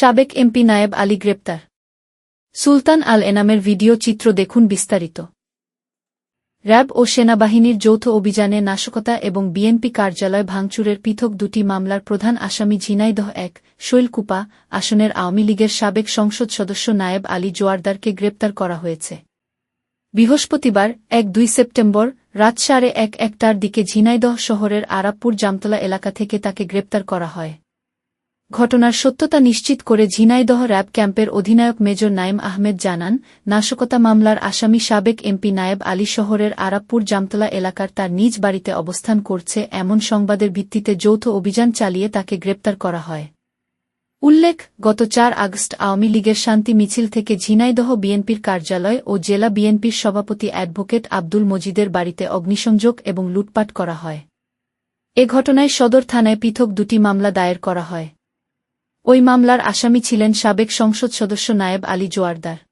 সাবেক এমপি নায়েব আলী গ্রেপ্তার। সুলতান আল এনামের ভিডিও চিত্র দেখুন বিস্তারিত। র্যাব ও সেনাবাহিনীর যৌথ অভিযানে নাশকতা এবং বিএনপি কার্যালয় ভাঙচুরের পৃথক দুটি মামলার প্রধান আসামি ঝিনাইদহ এক শৈলকুপা আসনের আওয়ামী লীগের সাবেক সংসদ সদস্য নায়েব আলী জোয়ারদারকে গ্রেপ্তার করা হয়েছে। বৃহস্পতিবার, এক দুই সেপ্টেম্বর, রাত সাড়ে এক একটার দিকে ঝিনাইদহ শহরের আরাবপুর জামতলা এলাকা থেকে তাকে গ্রেপ্তার করা হয়। ঘটনার সত্যতা নিশ্চিত করে ঝিনাইদহ র্যাব ক্যাম্পের অধিনায়ক মেজর নাইম আহমেদ জানান, নাশকতা মামলার আসামি সাবেক এমপি নায়েব আলী শহরের আরাবপুর জামতলা এলাকার তার নিজ বাড়িতে অবস্থান করছে এমন সংবাদের ভিত্তিতে যৌথ অভিযান চালিয়ে তাকে গ্রেপ্তার করা হয়। উল্লেখ, গত চার আগস্ট আওয়ামী লীগের শান্তি মিছিল থেকে ঝিনাইদহ বিএনপির কার্যালয় ও জেলা বিএনপির সভাপতি অ্যাডভোকেট আব্দুল মজিদের বাড়িতে অগ্নিসংযোগ এবং লুটপাট করা হয়। এ ঘটনায় সদর থানায় পৃথক দুটি মামলা দায়ের করা হয়। ওই মামলার আসামি ছিলেন সাবেক সংসদ সদস্য নায়েব আলী জোয়ারদার।